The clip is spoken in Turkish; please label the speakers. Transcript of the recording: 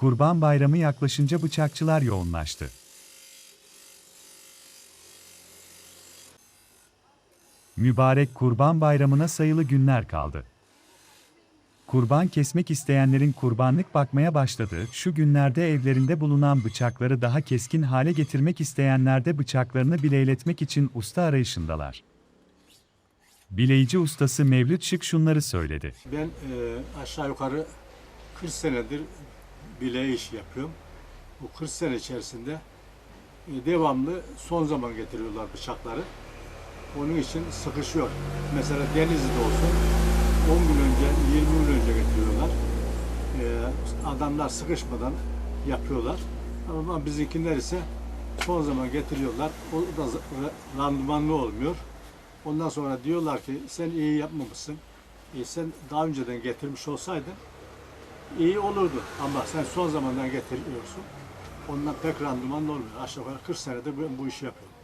Speaker 1: Kurban Bayramı yaklaşınca bıçakçılar yoğunlaştı. Mübarek Kurban Bayramı'na sayılı günler kaldı. Kurban kesmek isteyenlerin kurbanlık bakmaya başladığı şu günlerde evlerinde bulunan bıçakları daha keskin hale getirmek isteyenler de bıçaklarını bileyletmek için usta arayışındalar. Bileyici ustası Mevlüt Şık şunları söyledi.
Speaker 2: Ben e, aşağı yukarı 40 senedir bile iş yapıyorum. Bu 40 sene içerisinde e, devamlı son zaman getiriyorlar bıçakları. Onun için sıkışıyor. Mesela Denizli'de olsun 10 gün önce, 20 gün önce getiriyorlar. E, adamlar sıkışmadan yapıyorlar. Ama bizimkiler ise son zaman getiriyorlar. O da randımanlı olmuyor. Ondan sonra diyorlar ki sen iyi yapmamışsın. E, sen daha önceden getirmiş olsaydın iyi olurdu. Ama sen son zamandan getiriyorsun. Ondan pek randımanlı olmuyor. Aşağı yukarı 40 senedir ben bu işi yapıyorum.